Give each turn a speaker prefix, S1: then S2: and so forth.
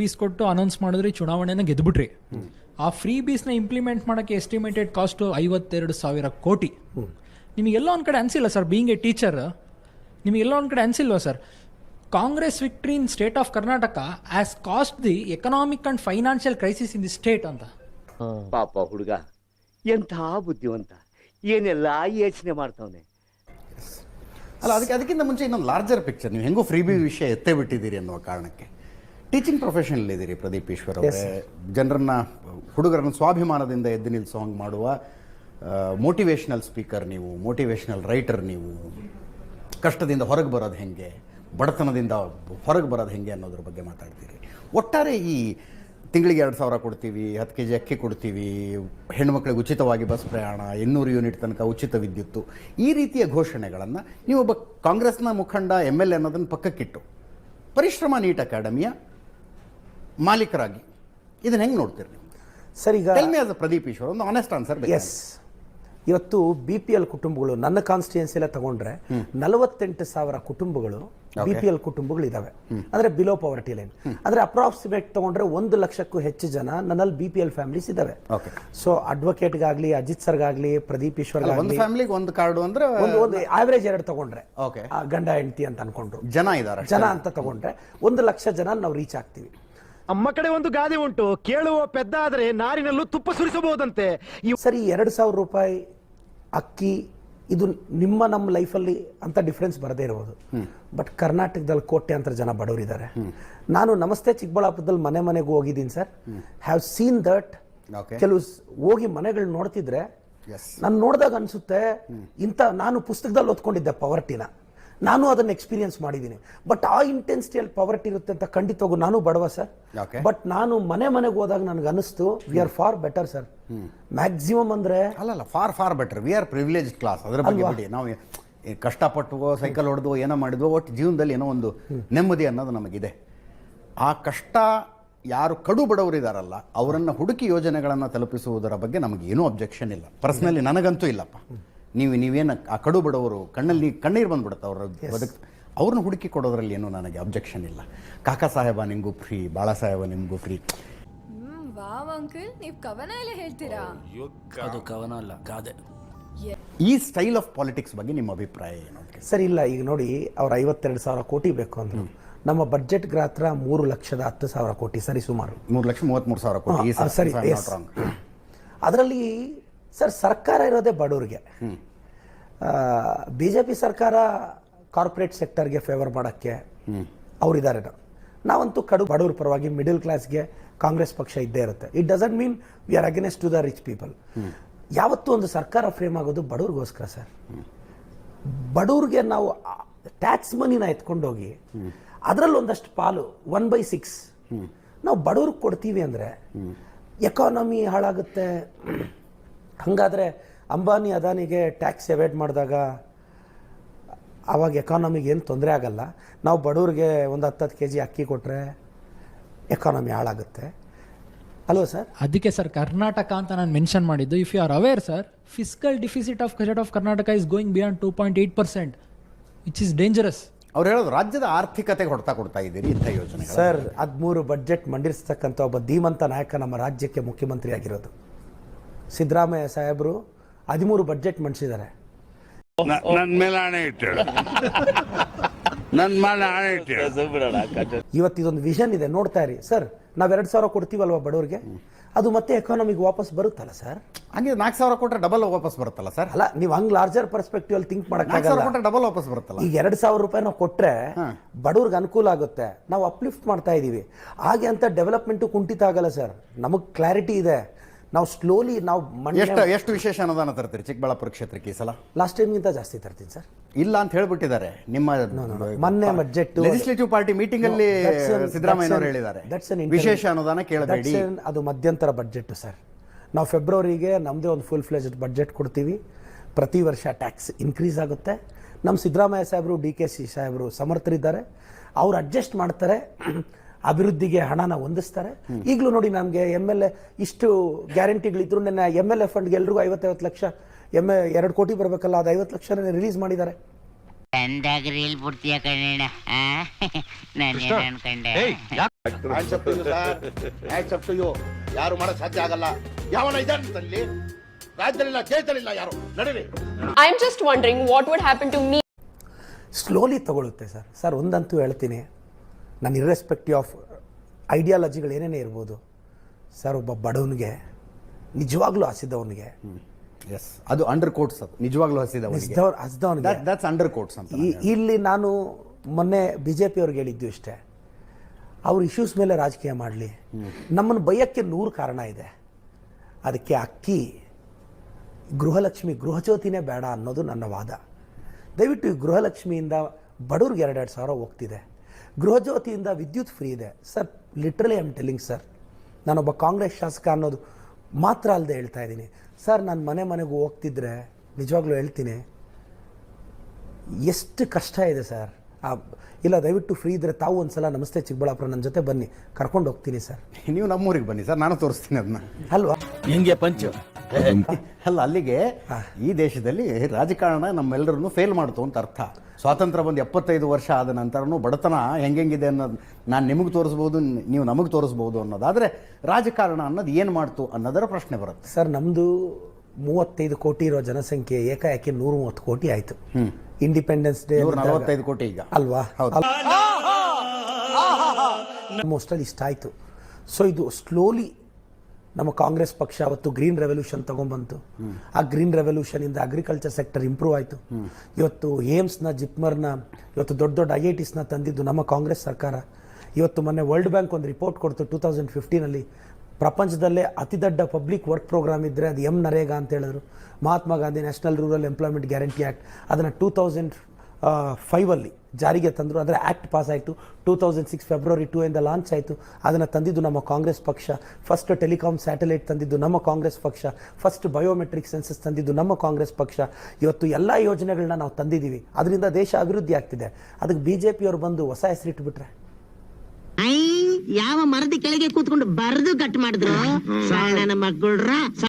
S1: ಬೀಸ್ ಕೊಟ್ಟು ಅನೌನ್ಸ್ ಮಾಡಿದ್ರೆ ಚುನಾವಣೆನ ಗೆದ್ಬಿಟ್ರಿ. ಆ ಫ್ರೀ ಬೀಸ್ನ ಇಂಪ್ಲಿಮೆಂಟ್ ಮಾಡೋಕ್ಕೆ ಎಸ್ಟಿಮೇಟೆಡ್ ಕಾಸ್ಟ್ ಐವತ್ತೆರಡು ಸಾವಿರ ಕೋಟಿ. ನಿಮಗೆಲ್ಲ ಒಂದು ಕಡೆ ಅನ್ಸಿಲ್ಲ ಸರ್ ಬೀಯಿಂಗ್ ಎ ಟೀಚರ್ ನಿಮಗೆಲ್ಲ ಒಂದು ಕಡೆ ಅನ್ಸಿಲ್ವಾ sir Congress victory in state of Karnataka as cost the economic and financial crisis in the state ಅಂತ.
S2: ಪಾಪ ಹುಡುಗ ಎಂಥ ಬುದ್ಧಿವಂತ ಏನೆಲ್ಲ ಯೋಚನೆ ಮಾಡ್ತಾವನೆ?
S3: ಅಲ್ಲ ಅದಕ್ಕೆ ಅದಕ್ಕಿಂತ ಮುಂಚೆ ಇನ್ನೊಂದು ಲಾರ್ಜರ್ ಪಿಕ್ಚರ್ ನೀವು ಹೆಂಗೋ ಫ್ರೀ ಬಿ ವಿಷಯ ಎತ್ತೇ ಬಿಟ್ಟಿದ್ದೀರಿ ಅನ್ನುವ ಕಾರಣಕ್ಕೆ. ಟೀಚಿಂಗ್ ಪ್ರೊಫೆಷನಲ್ ಇದ್ದೀರಿ ಪ್ರದೀಪ್ ಈಶ್ವರ್ ಅವರೇ. ಜನರನ್ನ ಹುಡುಗರನ್ನ ಸ್ವಾಭಿಮಾನದಿಂದ ಎದ್ದು ನಿಲ್ಸೋಂಗ್ ಮಾಡುವ ಮೋಟಿವೇಶ್ನಲ್ ಸ್ಪೀಕರ್ ನೀವು ಮೋಟಿವೇಶ್ನಲ್ ರೈಟರ್ ನೀವು. ಕಷ್ಟದಿಂದ ಹೊರಗೆ ಬರೋದು ಹೆಂಗೆ? ಬಡತನದಿಂದ ಹೊರಗೆ ಬರೋದು ಹೆಂಗೆ ಅನ್ನೋದ್ರ ಬಗ್ಗೆ ಮಾತಾಡ್ತೀರಿ. ಒಟ್ಟಾರೆ ಈ ತಿಂಗಳಿಗೆ ಎರಡು ಸಾವಿರ ಕೊಡ್ತೀವಿ ಹತ್ತು ಕೆ ಜಿ ಅಕ್ಕಿ ಕೊಡ್ತೀವಿ ಹೆಣ್ಮಕ್ಳಿಗೆ ಉಚಿತವಾಗಿ ಬಸ್ ಪ್ರಯಾಣ ಇನ್ನೂರು ಯೂನಿಟ್ ತನಕ ಉಚಿತ ವಿದ್ಯುತ್ತು. ಈ ರೀತಿಯ ಘೋಷಣೆಗಳನ್ನು ನೀವು ಒಬ್ಬ ಕಾಂಗ್ರೆಸ್ನ ಮುಖಂಡ ಎಂ ಎಲ್ ಎ ಅನ್ನೋದನ್ನು ಪಕ್ಕಕ್ಕಿಟ್ಟು. ಪರಿಶ್ರಮ ನೀಟ್ ಅಕಾಡೆಮಿಯ ಮಾಲೀಕರಾಗಿ. ಇದನ್ನ ಹೆಂಗೆ ನೋಡ್ತೀರಿ ನೀವು?
S4: ಸರ್ ಈಗ
S3: tell me as Pradeep Eshwar ಒಂದು ಆನೆಸ್ಟ್ ಆನ್ಸರ್
S4: ಎಸ್ ಇವತ್ತು ಬಿ ಪಿ ಎಲ್ ಕುಟುಂಬಗಳು ನನ್ನ ಕಾನ್ಸ್ಟಿಟ್ಯೂನ್ಸಿಲ್ಲ ತಗೊಂಡ್ರೆ ನಲವತ್ತೆಂಟು ಸಾವಿರ ಕುಟುಂಬಗಳು ಬಿ ಪಿ ಎಲ್ ಕುಟುಂಬಗಳು ಇದಾವೆ. ಅಂದ್ರೆ ಬಿಲೋ ಪವರ್ಟಿ ಲೈನ್ ಅಂದ್ರೆ ಅಪ್ರಾಕ್ಸಿಮೇಟ್ ತಗೊಂಡ್ರೆ ಒಂದು ಲಕ್ಷಕ್ಕೂ ಹೆಚ್ಚು ಜನ ನನ್ನಲ್ಲಿ ಬಿ ಪಿ ಎಲ್ ಫ್ಯಾಮಿಲೀಸ್ ಇದಾವೆ. ಸೊ ಅಡ್ವೊಕೇಟ್ಗಾಗ್ಲಿ ಅಜಿತ್ ಸರ್ಗಾಗ್ಲಿ ಪ್ರದೀಪ್
S3: ಒಂದು
S4: ಈಶ್ವರ್ಗಾಗ್ಲಿ
S3: ಫ್ಯಾಮಿಲಿಗೆ ಒಂದು ಕಾರ್ಡ್ ಅಂದ್ರೆ
S4: ಒಂದು ಒಂದು ಆವರೇಜ್ ಎರಡು ತಗೊಂಡ್ರೆ. ಗಂಡ ಹೆಂಡತಿ ಅಂತ ಅನ್ಕೊಂಡ್ರು.
S3: ಜನ ಇದಾರೆ
S4: ಜನ ಅಂತ ತಗೊಂಡ್ರೆ ಒಂದು ಲಕ್ಷ ಜನ ನಾವು ರೀಚ್ ಆಗ್ತೀವಿ.
S5: ಅಮ್ಮ ಕಡೆ ಒಂದು ಗಾದೆ ಉಂಟು. ಕೇಳುವ ಪೆದ್ದ ಆದರೆ ನಾರಿನಲ್ಲೂ ತುಪ್ಪ ಸುರಿಸಬಹುದಂತೆ.
S4: ಸರಿ ಎರಡು ಸಾವಿರ ರೂಪಾಯಿ ಅಕ್ಕಿ ಇದು ನಿಮ್ಮ ನಮ್ಮ ಲೈಫಲ್ಲಿ ಅಂತ ಡಿಫ್ರೆನ್ಸ್ ಬರದೇ ಇರಬಹುದು ಬಟ್ ಕರ್ನಾಟಕದಲ್ಲಿ ಕೋಟ್ಯಾಂತರ ಜನ ಬಡವರಿದ್ದಾರೆ. ನಾನು ನಮಸ್ತೆ ಚಿಕ್ಕಬಳ್ಳಾಪುರದಲ್ಲಿ ಮನೆ ಮನೆಗೂ ಹೋಗಿದ್ದೀನಿ ಸರ್. ಹ್ಯಾವ್ ಸೀನ್ ದಟ್ ಕೆಲವು ಸ್- ಹೋಗಿ ಮನೆಗಳು ನೋಡ್ತಿದ್ರೆ
S3: ಎಸ್
S4: ನಾನು ನೋಡಿದಾಗ ಅನ್ಸುತ್ತೆ ಇಂಥ ನಾನು ಪುಸ್ತಕದಲ್ಲಿ ಓದ್ಕೊಂಡಿದ್ದೆ ಪವರ್ಟಿನ ನಾನು ಅದನ್ನ ಎಕ್ಸ್ಪೀರಿಯನ್ಸ್ ಮಾಡಿದ್ದೀನಿ. ಬಟ್ ಆ ಇಂಟೆನ್ಸಿಟಿಯಲ್ಲಿ ಪವರ್ಟಿ ಇರುತ್ತೆ ಅಂತ ಖಂಡಿತವಾಗೂ ನಾನು ಬಡವ ಸರ್. ಬಟ್ ನಾನು ಮನೆ ಮನೆಗೆ ಹೋದಾಗ ನನಗೆ ಅನಿಸ್ತು we are far better sir maximum ಅಂದ್ರೆ
S3: ಅಲ್ಲಲ್ಲ far far better we are privilege class ಅದರ ಬಗ್ಗೆ ನಾವು ಕಷ್ಟಪಟ್ಟು ಸೈಕಲ್ ಹೊಡೆದು ಏನೋ ಮಾಡಿದ್ವೋ ಒಟ್ಟು ಜೀವನದಲ್ಲಿ ಏನೋ ಒಂದು ನೆಮ್ಮದಿ ಅನ್ನೋದು ನಮಗಿದೆ. ಆ ಕಷ್ಟ ಯಾರು ಕಡು ಬಡವರಿದಾರಲ್ಲ ಅವರನ್ನು ಹುಡುಕಿ ಯೋಜನೆಗಳನ್ನು ತಲುಪಿಸುವುದರ ಬಗ್ಗೆ ನಮಗೆ ಏನೂ ಅಬ್ಜೆಕ್ಷನ್ ಇಲ್ಲ. ಪರ್ಸ್ನಲಿ ನನಗಂತೂ ಇಲ್ಲಪ್ಪ. ನೀವು ನೀವೇನು ಆ ಕಡು ಬಡವರು ಕಣ್ಣಲ್ಲಿ ಕಣ್ಣೀರು ಬಂದುಬಿಡುತ್ತೆ ಅವರ ಬದುಕು ಅವ್ರನ್ನ ಹುಡುಕಿ ಕೊಡೋದ್ರಲ್ಲಿ ಏನೂ ನನಗೆ ಅಬ್ಜೆಕ್ಷನ್ ಇಲ್ಲ. ಕಾಕಾ ಸಾಹೇಬ ನಿಮಗೂ ಫ್ರೀ ಬಾಳ ಸಾಹೇಬ ನಿಮಗೂ ಫ್ರೀ
S6: ವಾವ್ ಅಂಕಲ್ ನೀವು ಕವನ ಎಲ್ಲ ಹೇಳ್ತೀರಾ?
S7: ಅದು ಕವನ ಅಲ್ಲ ಗಾದೆ.
S3: ಈ ಸ್ಟೈಲ್ ಆಫ್ ಪಾಲಿಟಿಕ್ಸ್ ಬಗ್ಗೆ ನಿಮ್ಮ ಅಭಿಪ್ರಾಯ ಏನು
S4: ಸರಿ ಇಲ್ಲ ಈಗ ನೋಡಿ ಅವ್ರ ಐವತ್ತೆರಡು ಸಾವಿರ ಕೋಟಿ ಬೇಕು ಅಂದ್ರು. ನಮ್ಮ ಬಜೆಟ್ ಗಾತ್ರ ಮೂರು ಲಕ್ಷದ ಹತ್ತು ಸಾವಿರ ಕೋಟಿ ಸರಿ ಸುಮಾರು.
S3: ಮೂರು ಲಕ್ಷ ಮೂವತ್ತ್ಮೂರು ಸಾವಿರ ಕೋಟಿ
S4: ಸರಿ. ಅದರಲ್ಲಿ ಸರ್ ಸರ್ಕಾರ ಇರೋದೇ ಬಡವ್ರಿಗೆ. ಬಿ ಜೆ ಪಿ ಸರ್ಕಾರ ಕಾರ್ಪೊರೇಟ್ ಸೆಕ್ಟರ್ಗೆ ಫೇವರ್ ಮಾಡೋಕ್ಕೆ ಅವರಿದ್ದಾರೆ ನಾವಂತೂ ಕಡು ಬಡವ್ರ ಪರವಾಗಿ ಮಿಡಲ್ ಕ್ಲಾಸ್ಗೆ ಕಾಂಗ್ರೆಸ್ ಪಕ್ಷ ಇದ್ದೇ ಇರುತ್ತೆ. It doesn't mean we are against to the rich people ಯಾವತ್ತೂ ಒಂದು ಸರ್ಕಾರ ಫ್ರೇಮ್ ಆಗೋದು ಬಡವ್ರಿಗೋಸ್ಕರ ಸರ್. ಬಡವ್ರಿಗೆ ನಾವು ಟ್ಯಾಕ್ಸ್ ಮನಿನ ಎತ್ಕೊಂಡೋಗಿ ಅದರಲ್ಲಿ ಒಂದಷ್ಟು ಪಾಲು ಒನ್ ಬೈ ಸಿಕ್ಸ್ ನಾವು ಬಡವ್ರಿಗೆ ಕೊಡ್ತೀವಿ ಅಂದರೆ ಎಕಾನಮಿ ಹಾಳಾಗುತ್ತೆ. ಹಾಗಾದರೆ ಅಂಬಾನಿ ಅದಾನಿಗೆ ಟ್ಯಾಕ್ಸ್ ಎವೇಟ್ ಮಾಡಿದಾಗ ಆವಾಗ ಎಕಾನಮಿಗೆ ಏನು ತೊಂದರೆ ಆಗಲ್ಲ. ನಾವು ಬಡವ್ರಿಗೆ ಒಂದು ಹತ್ತು ಕೆ ಜಿ ಅಕ್ಕಿ ಕೊಟ್ಟರೆ ಎಕಾನಮಿ ಹಾಳಾಗುತ್ತೆ. ಅಲ್ವಾ ಸರ್?
S1: ಅದಕ್ಕೆ ಸರ್ ಕರ್ನಾಟಕ ಅಂತ ನಾನು ಮೆನ್ಷನ್ ಮಾಡಿದ್ದು if you are aware sir fiscal deficit of ಕಜೆಟ್ of Karnataka is going beyond two point eight percent which is dangerous
S3: ಅವ್ರು ಹೇಳೋದು ರಾಜ್ಯದ ಆರ್ಥಿಕತೆಗೆ ಹೊಡ್ತಾ ಕೊಡ್ತಾ ಇದ್ದೀರಿ ಇಂಥ ಯೋಜನೆ
S4: ಸರ್ ಹದಿಮೂರು ಬಜೆಟ್ ಮಂಡಿಸ್ತಕ್ಕಂಥ ಒಬ್ಬ ಧೀಮಂತ ನಾಯಕ ನಮ್ಮ ರಾಜ್ಯಕ್ಕೆ ಮುಖ್ಯಮಂತ್ರಿ ಆಗಿರೋದು ಸಿದ್ದರಾಮಯ್ಯ ಸಾಹೇಬರು ಹದಿಮೂರು ಬಜೆಟ್ ಮಂಡಿಸಿದ್ದಾರೆ.
S8: ನನ್ನ ಮೇಲೆ ಹಣೆ ನನ್ನ ಮೇಲೆ ಹಣೆ ಇಟ್ಟಳು
S4: ಇವತ್ತು ಇದೊಂದು ವಿಷನ್ ಇದೆ ನೋಡ್ತಾ ಇರಿ. ಸರ್ ನಾವು ಎರಡು ಸಾವಿರ ಕೊಡ್ತೀವಲ್ವಾ ಬಡವ್ರಿಗೆ? ಅದು ಮತ್ತೆ ಎಕಾನಮಿಗೆ ವಾಪಸ್ ಬರುತ್ತಲ್ಲ ಸರ್
S3: ಹಂಗೆ ನಾಲ್ಕು ಸಾವಿರ ಕೊಟ್ಟರೆ ಡಬಲ್ ವಾಪಸ್ ಬರುತ್ತಲ್ಲ ಸರ್
S4: ಅಲ್ಲ ನೀವು ಹಂಗೆ ಲಾರ್ಜರ್ ಪರ್ಸ್ಪೆಕ್ಟಿವ್ ಅಲ್ಲಿ ಥಿಂಕ್ ಮಾಡೋಕ್ಕಾಗಲ್ಲ
S3: ಕೊಟ್ಟರೆ ಡಬಲ್ ವಾಪಸ್ ಬರುತ್ತಲ್ಲ?
S4: ಈಗ ಎರಡು ಸಾವಿರ ರೂಪಾಯಿ ನಾವು ಕೊಟ್ಟರೆ ಬಡವ್ರಿಗೆ ಅನುಕೂಲ ಆಗುತ್ತೆ. ನಾವು ಅಪ್ಲಿಫ್ಟ್ ಮಾಡ್ತಾ ಇದೀವಿ. ಹಾಗೆ ಅಂತ ಡೆವಲಪ್ಮೆಂಟ್ ಕುಂಠಿತ ಆಗಲ್ಲ ಸರ್ ನಮಗೆ ಕ್ಲಾರಿಟಿ ಇದೆ. ನಾವು ಸ್ಲೋಲಿ ನಾವು
S3: ಎಷ್ಟು ಎಷ್ಟು ವಿಶೇಷ ಅನುದಾನ ತರ್ತೀರಿ ಚಿಕ್ಕಬಳ್ಳಾಪುರ ಕ್ಷೇತ್ರಕ್ಕೆ ಈ ಸಲ?
S4: ಲಾಸ್ಟ್ ಟೈಮ್ಗಿಂತ ಜಾಸ್ತಿ ತರ್ತೀನಿ ಸರ್
S3: ಇಲ್ಲ ಅಂತ ಹೇಳ್ಬಿಟ್ಟಿದ್ದಾರೆ. ನಿಮ್ಮ
S4: ಮೊನ್ನೆ ಬಜೆಟ್
S3: ಲೆಜಿಸ್ಲೇಟಿವ್ ಪಾರ್ಟಿ ಮೀಟಿಂಗ್ ಅಲ್ಲಿ
S4: an-
S3: ಹೇಳಿದ್ದಾರೆ. ವಿಶೇಷ ಅನುದಾನ ಕೇಳಬೇಡಿ.
S4: ಅದು ಮಧ್ಯಂತರ ಬಜೆಟ್ ಸರ್ ನಾವು ಫೆಬ್ರವರಿಗೆ ನಮ್ಮದೇ ಒಂದು ಫುಲ್ ಫ್ಲೆಜ್ಡ್ ಬಜೆಟ್ ಕೊಡ್ತೀವಿ. ಪ್ರತಿ ವರ್ಷ ಟ್ಯಾಕ್ಸ್ ಇನ್ಕ್ರೀಸ್ ಆಗುತ್ತೆ. ನಮ್ಮ ಸಿದ್ದರಾಮಯ್ಯ ಸಾಹೇಬರು ಡಿ ಕೆ ಸಿ ಸಾಹೇಬರು ಸಮರ್ಥರಿದ್ದಾರೆ. ಅವ್ರು ಅಡ್ಜಸ್ಟ್ ಮಾಡ್ತಾರೆ. ಅಭಿವೃದ್ಧಿಗೆ ಹಣನ ಹೊಂದಿಸ್ತಾರೆ. ಈಗಲೂ ನೋಡಿ ನಮಗೆ ಎಂ ಎಲ್ ಎ ಇಷ್ಟು ಗ್ಯಾರಂಟಿಗಳಿದ್ರು ನನ್ನ ಎಂ ಎಲ್ ಎ ಫಂಡ್ಗೆ ಎಲ್ರಿಗೂ ಐವತ್ತೈವತ್ತು ಲಕ್ಷ ಎಂ ಎ ಎರಡು ಕೋಟಿ ಬರಬೇಕಲ್ಲ ಅದು ಐವತ್ತು ಲಕ್ಷನೇ ರಿಲೀಸ್ ಮಾಡಿದ್ದಾರೆ.
S9: ಎಂದಾಗ ರೀಲ್ ಬಿಡ್ತೀಯ ಕಣ ನಾನು ಅನ್ಕೊಂಡೆ?
S5: ಯಾರು ಮಾಡಕ್ ಸಾಧ್ಯ ಆಗಲ್ಲ. ಯಾವನ ಇದ್ದಾನೆ ತಲ್ಲಿ ರಾಜ್ಯದಲ್ಲಿಲ್ಲ ಕೇಳ್ತಾರಿಲ್ಲ ಯಾರು? ನಡೀರಿ.
S6: I am just wondering what would happen to me
S4: slowly ತಗೊಳುತ್ತೆ ಸರ್ ಸರ್ ಒಂದಂತೂ ಹೇಳ್ತೀನಿ. ನಾನು ಇರ್ರೆಸ್ಪೆಕ್ಟಿವ್ ಆಫ್ ಐಡಿಯಾಲಜಿಗಳು ಏನೇನೇ ಇರ್ಬೋದು ಸರ್ ಒಬ್ಬ ಬಡವನಿಗೆ ನಿಜವಾಗ್ಲೂ ಹಸಿದವನಿಗೆ.
S3: ಎಸ್ ಅದು ಅಂಡರ್ ಕೋಟ್ಸ್ ಅದು. ನಿಜವಾಗ್ಲೂ ಹಸಿದವನಿಗೆ.
S4: ಹಸಿದವ್ ಹಸಿದವನಿಗೆ.
S3: ದಟ್ಸ್ ಅಂಡರ್ ಕೋಟ್ಸ್ ಅಂತ
S4: ಇಲ್ಲಿ ನಾನು ಮೊನ್ನೆ ಬಿ ಜೆ ಪಿಯವ್ರಿಗೆ ಹೇಳಿದ್ದು ಇಷ್ಟೇ. ಅವ್ರ ಇಶ್ಯೂಸ್ ಮೇಲೆ ರಾಜಕೀಯ ಮಾಡಲಿ. ನಮ್ಮನ್ನು ಬೈಯಕ್ಕೆ ನೂರು ಕಾರಣ ಇದೆ. ಅದಕ್ಕೆ ಅಕ್ಕಿ ಗೃಹಲಕ್ಷ್ಮಿ ಗೃಹಜ್ಯೋತಿನೇ ಬೇಡ ಅನ್ನೋದು ನನ್ನ ವಾದ. ದಯವಿಟ್ಟು ಈ ಗೃಹಲಕ್ಷ್ಮಿಯಿಂದ ಬಡವ್ರಿಗೆ ಎರಡೆರಡು ಸಾವಿರ ಹೋಗ್ತಿದೆ. ಗೃಹಜ್ಯೋತಿಯಿಂದ ವಿದ್ಯುತ್ ಫ್ರೀ ಇದೆ. Sir literally am telling sir ನಾನೊಬ್ಬ ಕಾಂಗ್ರೆಸ್ ಶಾಸಕ ಅನ್ನೋದು ಮಾತ್ರ ಅಲ್ಲದೆ ಹೇಳ್ತಾ ಇದ್ದೀನಿ. ಸರ್ ನಾನು ಮನೆ ಮನೆಗೂ ಹೋಗ್ತಿದ್ರೆ, ನಿಜವಾಗ್ಲೂ ಹೇಳ್ತೀನಿ, ಎಷ್ಟು ಕಷ್ಟ ಇದೆ ಸರ್ ಇಲ್ಲ ದಯವಿಟ್ಟು ಫ್ರೀ ಇದ್ದರೆ ತಾವು ಒಂದ್ಸಲ ನಮಸ್ತೆ ಚಿಕ್ಕಬಳ್ಳಾಪುರ ನನ್ನ ಜೊತೆ ಬನ್ನಿ. ಕರ್ಕೊಂಡು ಹೋಗ್ತೀನಿ ಸರ್.
S3: ನೀವು ನಮ್ಮೂರಿಗೆ ಬನ್ನಿ ಸರ್ ನಾನು ತೋರಿಸ್ತೀನಿ ಅದನ್ನ
S4: ಅಲ್ವಾ?
S7: ಹಿಂಗೆ ಪಂಚು.
S3: ಅಲ್ಲ ಅಲ್ಲಿಗೆ ಈ ದೇಶದಲ್ಲಿ ರಾಜಕಾರಣ ನಮ್ಮೆಲ್ಲರನ್ನು ಫೇಲ್ ಮಾಡ್ತು ಅಂತ ಅರ್ಥ. ಸ್ವಾತಂತ್ರ್ಯ ಬಂದು ಎಪ್ಪತ್ತೈದು ವರ್ಷ ಆದ ನಂತರನೂ ಬಡತನ ಹೆಂಗೆಂಗಿದೆ ಅನ್ನೋದು ನಾನು ನಿಮಗೆ ತೋರಿಸ್ಬೋದು ನೀವು ನಮಗೆ ತೋರಿಸ್ಬೋದು ಅನ್ನೋದಾದರೆ ರಾಜಕಾರಣ ಅನ್ನೋದು ಏನು ಮಾಡ್ತು ಅನ್ನೋದರ ಪ್ರಶ್ನೆ ಬರುತ್ತೆ.
S4: ಸರ್ ನಮ್ಮದು ಮೂವತ್ತೈದು ಕೋಟಿ ಇರೋ ಜನಸಂಖ್ಯೆ ಏಕಾಏಕಿ ನೂರ ಮೂವತ್ತು ಕೋಟಿ ಆಯಿತು. ಇಂಡಿಪೆಂಡೆನ್ಸ್ ಡೇ
S3: ನಲವತ್ತೈದು ಕೋಟಿ ಈಗ.
S4: ಅಲ್ವಾ?
S3: ಮೋಸ್ಟ್
S4: ಮೋಸ್ಟಲ್ಲಿ ಇಷ್ಟ ಆಯಿತು. ಸೊ ಇದು ಸ್ಲೋಲಿ ನಮ್ಮ ಕಾಂಗ್ರೆಸ್ ಪಕ್ಷ ಅವತ್ತು ಗ್ರೀನ್ ರೆವಲ್ಯೂಷನ್ ತಗೊಂಡ್ಬಂತು. ಆ ಗ್ರೀನ್ ರೆವಲ್ಯೂಷನಿಂದ ಅಗ್ರಿಕಲ್ಚರ್ ಸೆಕ್ಟರ್ ಇಂಪ್ರೂವ್ ಆಯಿತು. ಇವತ್ತು ಏಮ್ಸ್ನ ಜಿಪ್ಮರ್ನ ಇವತ್ತು ದೊಡ್ಡ ದೊಡ್ಡ ಐ ಐ ಟಿಸ್ನ ತಂದಿದ್ದು ನಮ್ಮ ಕಾಂಗ್ರೆಸ್ ಸರ್ಕಾರ. ಇವತ್ತು ಮೊನ್ನೆ ವರ್ಲ್ಡ್ ಬ್ಯಾಂಕ್ ಒಂದು ರಿಪೋರ್ಟ್ ಕೊಡ್ತು ಟೂ ತೌಸಂಡ್ ಫಿಫ್ಟೀನಲ್ಲಿ ಪ್ರಪಂಚದಲ್ಲೇ ಅತಿ ದೊಡ್ಡ ಪಬ್ಲಿಕ್ ವರ್ಕ್ ಪ್ರೋಗ್ರಾಮ್ ಇದ್ದರೆ ಅದು ಎಂ ನರೇಗಾ ಅಂತ ಹೇಳಿದ್ರು. Mahatma Gandhi national rural employment guarantee act ಅದನ್ನು ಟೂ ತೌಸಂಡ್ ಫೈವಲ್ಲಿ ಜಾರಿಗೆ ತಂದರು. ಅದರ ಆ್ಯಕ್ಟ್ ಪಾಸ್ ಆಯಿತು. Two thousand six February two ಇಂದ ಲಾಂಚ್ ಆಯಿತು. ಅದನ್ನು ತಂದಿದ್ದು ನಮ್ಮ ಕಾಂಗ್ರೆಸ್ ಪಕ್ಷ. ಫಸ್ಟ್ ಟೆಲಿಕಾಮ್ ಸ್ಯಾಟಲೈಟ್ ತಂದಿದ್ದು ನಮ್ಮ ಕಾಂಗ್ರೆಸ್ ಪಕ್ಷ. ಫಸ್ಟ್ ಬಯೋಮೆಟ್ರಿಕ್ ಸೆನ್ಸಸ್ ತಂದಿದ್ದು ನಮ್ಮ ಕಾಂಗ್ರೆಸ್ ಪಕ್ಷ. ಇವತ್ತು ಎಲ್ಲ ಯೋಜನೆಗಳನ್ನ ನಾವು ತಂದಿದ್ದೀವಿ. ಅದರಿಂದ ದೇಶ ಅಭಿವೃದ್ಧಿ ಆಗ್ತಿದೆ. ಅದಕ್ಕೆ ಬಿ ಜೆ ಪಿಯವರು ಬಂದು ಹೊಸ ಹೆಸರಿಟ್ಬಿಟ್ರೆ.
S9: ಯಾವ ಮರದ ಕೆಳಗೆ ಕೂತ್ಕೊಂಡು ಬರೆದು ಕಟ್ ಮಾಡಿದ್ರು ಸಣ್ಣ ಮಕ್ಕಳ್ರ